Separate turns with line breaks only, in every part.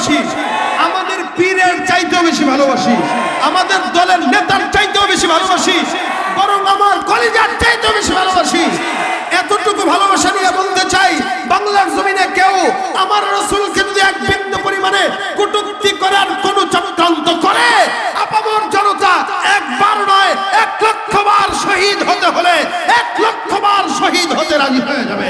ভালোবাসি। আমাদের পীরের চাইতেও বেশি ভালোবাসি। আমাদের দলের নেতার চাইতেও বেশি ভালোবাসি। বরং আমার কলিজার চাইতেও বেশি ভালোবাসি। এতটুকু ভালোবাসা নিয়ে বলতে চাই, বাংলার জমিনে কেউ আমার রসুলকে যদি এক বিন্দু পরিমাণে কটূক্তি করার কোন চক্রান্ত করে আপামর জনতা একবার নয় এক লক্ষ বার শহীদ হতে হলে এক লক্ষ বার শহীদ হতে রাজি হয়ে যাবে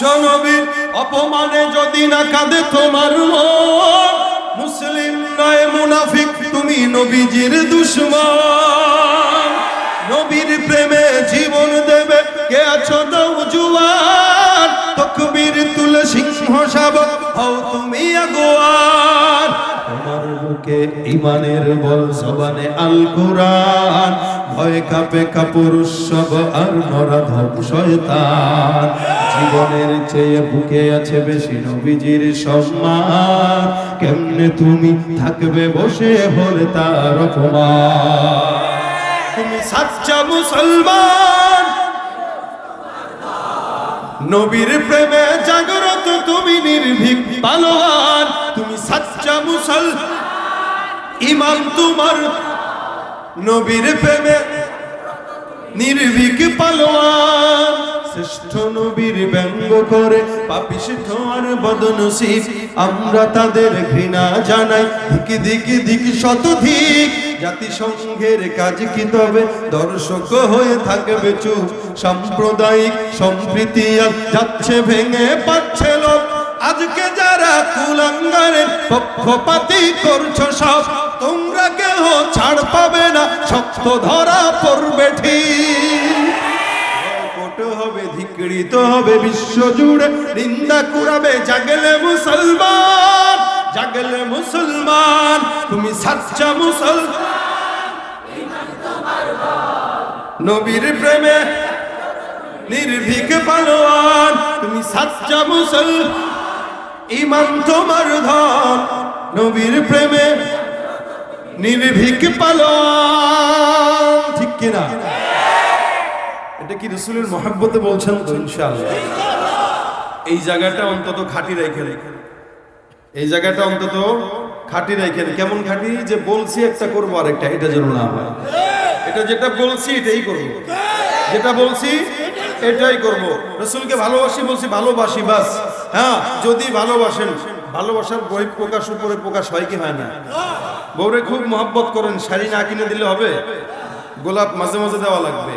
বিশ্বনবীর অপমানে যদি না কাঁদে তোমার মন, মুসলিম নয়, মুনাফিক, তুমি নবীজির দুশ্মন। নবীর প্রেমে জীবন দেবে, কে আছো দাও জুয়ান তকবীর তুলে সিংহ শাবক, হও তুমি আগুয়ান তোমার বুকে ইমানের বল, জবানে আল কোরআন ভয় কাপে কাপুরুষ সব আর নরাধম শয়তান। জীবনের চেয়ে বুকে আছে বেশি নবীজির সম্মান। কেমনে তুমি থাকবে বসে হলে তার তুমি সাচ্চা মুসলমান। নবীর প্রেমে জাগ্রত তুমি নির্ভীক পালোয়ান। তুমি সাচ্চা মুসলমান। ইমান তোমার নবীর প্রেমে নির্ভীক পালোয়ান, শ্রেষ্ঠ নবীর ব্যঙ্গ করে পাপিষ্ঠ আর বদনসিব। আমরা তাদের ঘৃণা জানাই, দিকে দিকে দিক শতধিক জাতিসংঘের কাজ কি তবে? দর্শক হয়ে থাকবে চুপ। সাম্প্রদায়িক সম্প্রীতি যাচ্ছে ভেঙে পাচ্ছে লোক আজকে যারা কুলাঙ্গারের পক্ষপাতি করছ সব, তোমরা শক্ত ধরা পড়বে ঠিক। হবে, ধিকৃত হবে বিশ্ব জুড়ে। নিন্দা কুড়াবে, জাগলে মুসলমান জাগলে মুসলমান। তুমি সাচ্চা মুসলমান। নবীর প্রেমে নির্ভীক পালোয়ান, তুমি সাচ্চা মুসল ইমান তোমার ধন, নবীর প্রেমে নির্ভীক পালোয়ান ঠিক কিনা? এটা কি রসুলের মহাব্বতে বলছেন? তো ইনশাআল্লাহ। এই জায়গাটা অন্তত খাঁটি রেখে রেখে এই জায়গাটা অন্তত খাঁটি রেখে কেমন খাঁটি? যে বলছি একটা করব আর একটা এটা যেন না হয়। এটা যেটা বলছি, এটাই করব। যেটা বলছি, এটাই করব। রসুলকে ভালোবাসি বলছি, ভালোবাসি বাস। হ্যাঁ যদি ভালোবাসেন। ভালোবাসার বই প্রকাশ উপরে প্রকাশ হয় কি হয় না? বউরে খুব মহব্বত করেন, শাড়ি না কিনে দিলে হবে? গোলাপ মাঝে মাঝে দেওয়া লাগবে।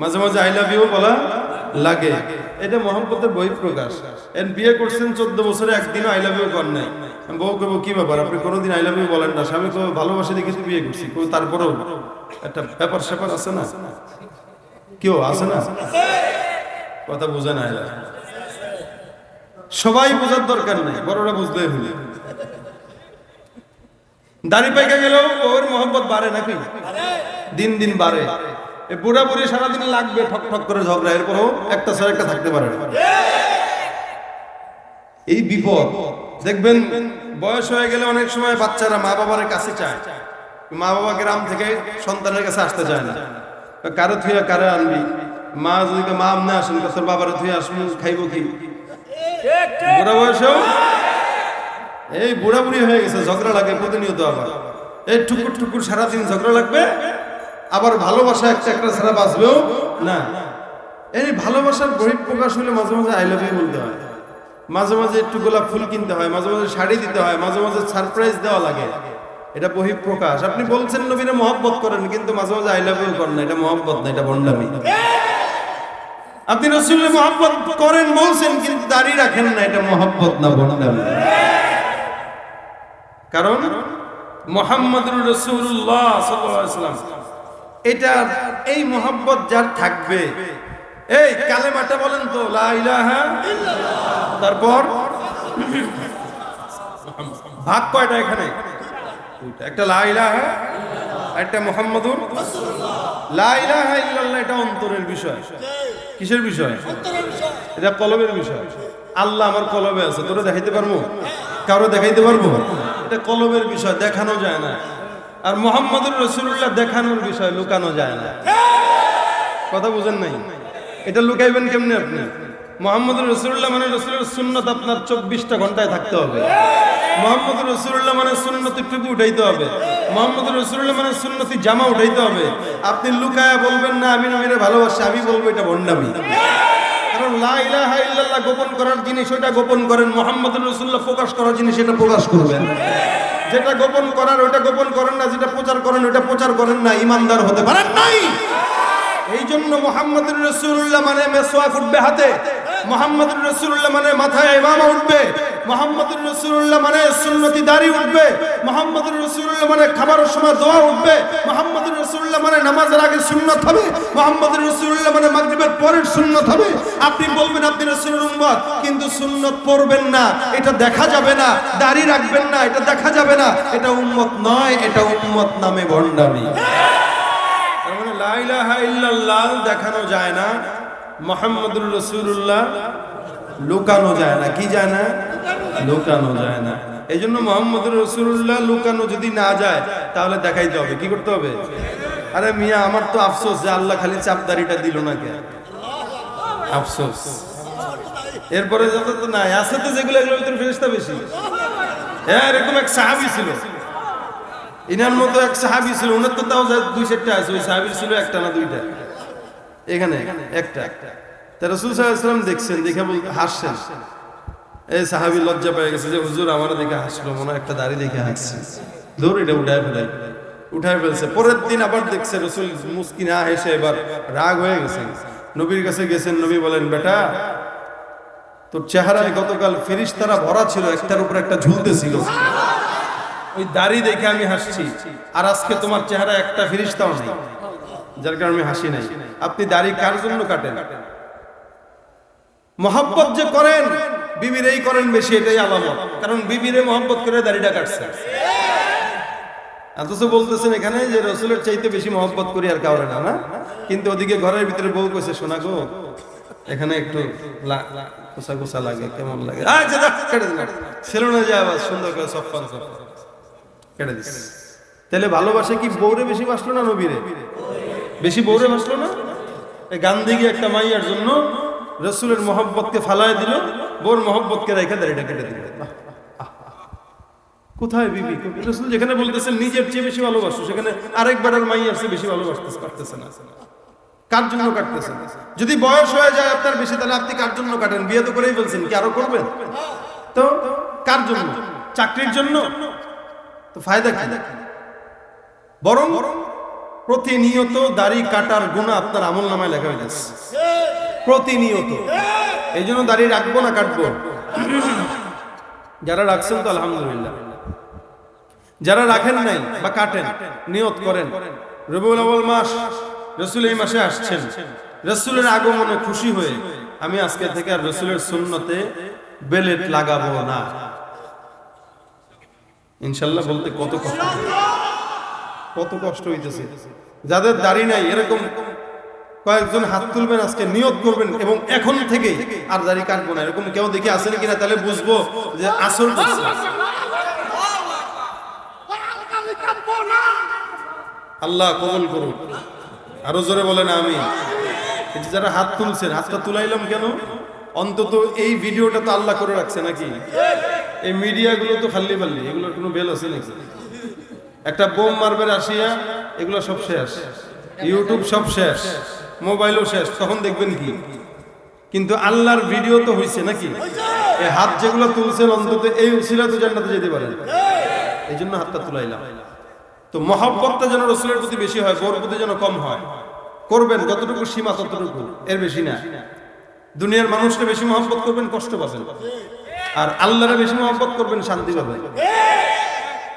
মাঝে মাঝে আই লাভ ইউ বলা লাগে। এটা মহব্বতের বই প্রকাশ। এন বিয়ে করছেন চোদ্দ বছরে, একদিনও আই লাভ ইউ কর নাই। বউ কেবো কি ব্যাপার? আপনি কোনোদিন আই লাভ ইউ বলেন না। স্বামী কেউ ভালোবাসে দেখে বিয়ে করছি। তারপরেও একটা ব্যাপার স্যাপার আছে না? কেউ আছে না? কথা বোঝে না। সবাই বোঝার দরকার নেই, বড়রা বুঝতে হলে। দাড়ি পাইকা গেলেও ওর মহব্বত বাড়ে নাকি? দিন দিন বাড়ে। বুড়া বুড়ি সারাদিন লাগবে ঠক ঠক করে ঝগড়া, এরপরও একটা স্যার একটা থাকতে পারে। এই বিপদ, দেখবেন বয়স হয়ে গেলে অনেক সময় বাচ্চারা মা বাবার কাছে চায়। মা বাবা গ্রাম থেকে সন্তানের কাছে আসতে চায় না। কারও থুয়া কারও আনবি? মা যদি মা আমনে আসেন। তোর বাবার থুয়ে আসব, খাইব কি? বুড়া বয়সেও এই বুড়া বুড়ি হয়ে গেছে ঝগড়া লাগে প্রতিনিয়ত আবার। এই টুকুর টুকুর সারাদিন ঝগড়া লাগবে আবার ভালোবাসা একটা একটা ছাড়া বাঁচবেও না। এই ভালোবাসার বহিঃপ্রকাশ হলে মাঝে মাঝে আই লাভ ইউ বলতে হয়। মাঝে মাঝে একটু গোলাপ ফুল কিনতে হয় মাঝে মাঝে শাড়ি দিতে হয় মাঝে মাঝে সারপ্রাইজ দেওয়া লাগে। এটা বহিঃপ্রকাশ। আপনি বলছেন নবীরা মহব্বত করেন কিন্তু মাঝে মাঝে আই লাভ ইউ করেন না এটা মহব্বত না এটা বন্ডামি। আপনি রসুলের মহব্বত করেন, বলছেন, কিন্তু দাঁড়িয়ে রাখেন না, এটা মহব্বত না বন্ডামি কারণ মোহাম্মদুর রসুল্লাহ এটা এই মোহাম্মত যার থাকবে। এই কালেমাটা বলেন তো তারপর ভাগ কয়টা এখানে? একটা লা ইলাহা একটা মোহাম্মদুর লা ইলাহা ইল্লাল্লাহ এটা অন্তরের বিষয়। কিসের বিষয়? এটা কলবের বিষয়। আল্লাহ আমার কলবে আছে তোরা দেখাইতে পারব? কারও দেখাইতে পারব? এটা কলবের বিষয় দেখানো যায় না। আর মোহাম্মদুর রসুল্লাহ দেখানোর বিষয় লুকানো যায় না। কথা বুঝেন নাই? এটা লুকাইবেন কেমনে আপনি? মোহাম্মদ রসুল্লাহ মানে রসুলের সুন্নত আপনার চব্বিশটা ঘন্টায় থাকতে হবে। মোহাম্মদ রসুল্লাহ মানে সুন্নতি টুপি উঠাইতে হবে। মোহাম্মদ রসুল্লাহ মানে সুন্নতি জামা উঠাইতে হবে। আপনি লুকায়া বলবেন, না, আমি নবীরে ভালোবাসি, আমি বলব এটা ভণ্ডামি। করার জিনিস এটা প্রকাশ করবেন। যেটা গোপন করার ওটা গোপন করেন না, যেটা প্রচার করেন ওটা প্রচার করেন না হতে এই জন্য রসুল্লাহ মানে উঠবে হাতে। মোহাম্মদুর রসুল্লাহ মানে মাথায় ইমামা উঠবে। মোহাম্মদুর রসুল্লাহ মানে সুন্নতি দাড়ি উঠবে। মোহাম্মদুর রসুল্লাহ মানে খাবারের সময় দোয়া উঠবে। মোহাম্মদুর রসুল্লাহ মানে নামাজের আগে সুন্নত হবে। মোহাম্মদুর রসুল্লাহ মানে মাগরিবের পরের সুন্নত হবে। আপনি বলবেন, আপনি রসুলের উম্মত। কিন্তু সুন্নত পড়বেন না। এটা দেখা যাবে না। দাড়ি রাখবেন না। এটা দেখা যাবে না। এটা উম্মত নয়। এটা উম্মত নামে ভণ্ডামি। মানে দেখানো যায় না। মোহাম্মদুর রসুল্লাহ লুকানো যায় না, কি যায় না? লুকানো যায় না। এই জন্য মোহাম্মদুর রসুল্লাহ লুকানো যদি না যায়, তাহলে দেখাইতে হবে, কি করতে হবে? আরে মিয়া, আমার তো আফসোস যে আল্লাহ খালি চাপদারিটা দিল না কে আফসোস। এরপরে যত তো নাই, আছে তো যেগুলো, এগুলোর ভিতরে ফেরেস্তা বেশি। হ্যাঁ এরকম এক সাহাবি ছিল। ইনার মতো এক সাহাবি ছিল, উনার তো তাও দুই চারটা আছে, ওই সাহাবির ছিল একটা না দুইটা। এখানে, একটা। তা রসুল সাল্লাম দেখছেন, দেখে হাসছেন। এই সাহাবি লজ্জা পেয়ে গেছে যে, হুজুর আমার দেখে হাসলো, মনে একটা দাড়ি দেখে হাসছে। ধর, এটা উঠায় ফেলাই উঠায় ফেলছে। পরের দিন আবার দেখছে রসুল মুস্কি না হেসে এবার রাগ হয়ে গেছে। নবীর কাছে গেছেন, নবী বলেন, বেটা, তোর চেহারায় গতকাল ফিরিস তারা ভরা ছিল, একটার উপর একটা ঝুলতেছিল ওই দাড়ি দেখে আমি হাসছি। আর আজকে তোমার চেহারা একটা ফিরিস্তাও নেই। যার কারণে হাসি নাই। আপনি দাড়ি কার জন্য কাটেন? মহব্বত যে করেন বিবির এই করেন বেশি এটাই আলামত কারণ বিবিরে মহব্বত করে দাড়িটা কাটছে। অথচ বলতেছেন এখানে যে রসুলের চাইতে বেশি মহব্বত করি আর কাউরে না না? কিন্তু ওদিকে ঘরের ভিতরে বউ কইছে শোনা গো এখানে একটু কোসা কোসা লাগে কেমন লাগে? আচ্ছা যাক, কেটে না যে আবার সুন্দর করে সফান সফান কেটে দিস। তাহলে ভালোবাসে কি বউরে বেশি বাসলো না নবীরে? বেশি বউরে বাসলো না? এই গান্ধী একটা মাইয়ার জন্য রসুলের মহব্বতকে ফালায় দিল, বউর মহব্বতকে রেখে দাঁড়িয়ে কেটে দিল। কোথায় বিবি? রসুল যেখানে বলতেছেন, নিজের চেয়ে বেশি ভালোবাসো, সেখানে আরেকবার আর মাইয়ার চেয়ে বেশি ভালোবাসতে পারতেছে না। কার জন্য কাটতেছেন যদি বয়স হয়ে যায় আপনার বেশি, তাহলে আপনি কার জন্য কাটেন? বিয়ে তো করেই বলছেন কি আরও করবেন? তো কার জন্য? চাকরির জন্য? তো ফায়দা কি? বরং প্রতিনিয়ত দাড়ি কাটার গুণা আপনার আমল নামায় লেখা হয়ে যাচ্ছে। প্রতিনিয়ত। এই জন্য দাড়ি রাখব না, কাটবো। যারা রাখছেন তো আলহামদুলিল্লাহ। যারা রাখেন নাই বা কাটেন, নিয়ত করেন। রবিউল আউয়াল মাস, রসুল এই মাসে আসছেন। রসুলের আগমনে খুশি হয়ে আমি আজকে থেকে আর রসুলের সুন্নতে বেলেট লাগাবো না। ইনশাল্লাহ বলতে কত কষ্ট কত কষ্ট হইতেছে। যাদের দাড়ি নাই, এরকম কয়েকজন হাত তুলবেন, আজকে নিয়ত করবেন এবং এখন থেকে আর দাড়ি কাটবো না। এরকম কেউ দেখে আসেন কিনা, তাহলে বুঝব যে আসল আল্লাহ কবুল করুন। আরও জোরে বলেন আমি যারা হাত তুলছেন, হাতটা তুলাইলাম কেন? অন্তত এই ভিডিওটা তো আল্লাহ করে রাখছে নাকি? এই মিডিয়াগুলো তো খাল্লি পাল্লি এগুলোর কোনো বেল আছে নাকি? একটা বোম মারবে রাশিয়া, এগুলো সব শেষ। ইউটিউব সব শেষ, মোবাইলও শেষ, তখন দেখবেন কি? কিন্তু আল্লাহর ভিডিও তো হইছে নাকি? এই হাত যেগুলো তুলছেন অন্তত এই উসিলা তো জান্নাতে যেতে পারেন। এই জন্য হাতটা তুলাইলাম। তো মহব্বতটা যেন রসুলের প্রতি বেশি হয় বউর প্রতি যেন কম হয়, করবেন, যতটুকু সীমা ততটুকু, এর বেশি না। দুনিয়ার মানুষকে বেশি মহব্বত করবেন, কষ্ট পাবেন। আর আল্লাহরে বেশি মহব্বত করবেন, শান্তি পাবেন।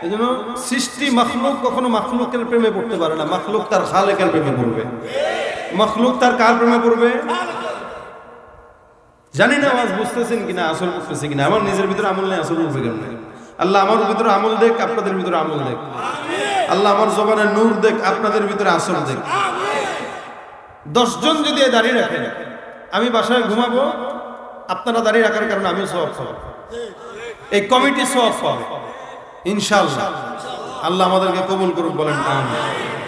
এই জন্য সৃষ্টি মাখলুক কখনো মাখলুকের প্রেমে পড়তে পারে না। মাখলুক তার খালেকের প্রেমে পড়বে। মাখলুক তার কার প্রেমে পড়বে? জানি না আওয়াজ বুঝতেছেন কিনা, আসল বুঝতেছে কিনা। আমার নিজের ভিতরে আমল নেই, আসল বুঝবে কেমন? আল্লাহ আমার ভিতরে আমল দেখ, আপনাদের ভিতরে আমল দেখ। আল্লাহ আমার জবানের নূর দেখ, আপনাদের ভিতরে আসর দেখ। দশজন যদি দাঁড়িয়ে রাখেন, আমি বাসায় ঘুমাবো, আপনারা দাঁড়িয়ে রাখার কারণে আমিও সব পাবো। এই কমিটি সব পাবে। ইনশাল্লাহ আল্লাহ আমাদেরকে কবুল করুক বলেন আমিন।